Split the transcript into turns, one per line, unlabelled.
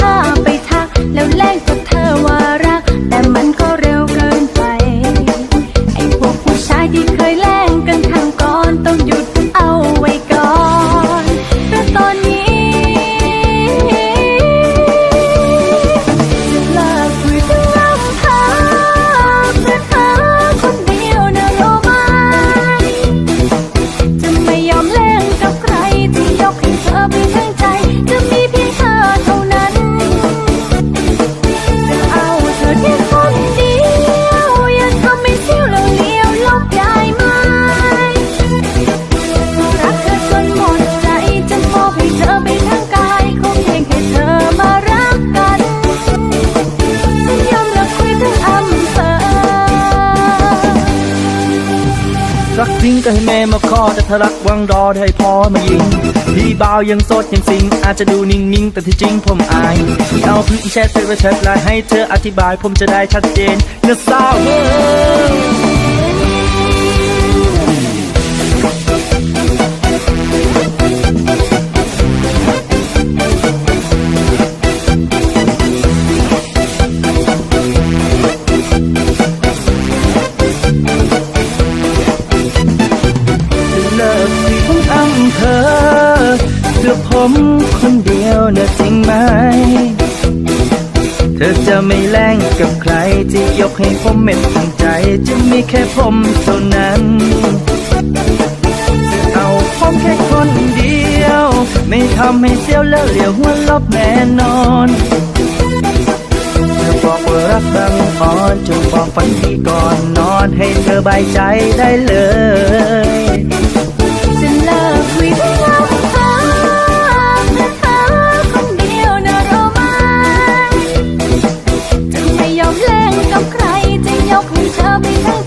ผ้าไปทักแล้วแลง
จริงก็ให้แม่มาขอแต่ถ้ารักวังรอให้พ่อมายิง พี่บ่าวยังโสดยังสิง อาจจะดูนิ่งๆ แต่ที่จริงผมอายเอาพี่แชทเธอไปแชทไลน์ให้เธออธิบายผมจะได้ชัดเจนนะสาว เภอเพื่อผมคนเดียวนะจริงไหม เธอจะไม่แล่งกับใครที่ยกให้ผมเม็ดตั้งใจ จะมีแค่ผมเท่านั้นเอาผมแค่คนเดียว ไม่ทำให้เสียวแล้วเหลียวหัวลบแน่นอนบอกว่ารักบังอ่อนจงบอกฝันดีก่อนนอนให้เธอใบายใจได้เลย มีทาง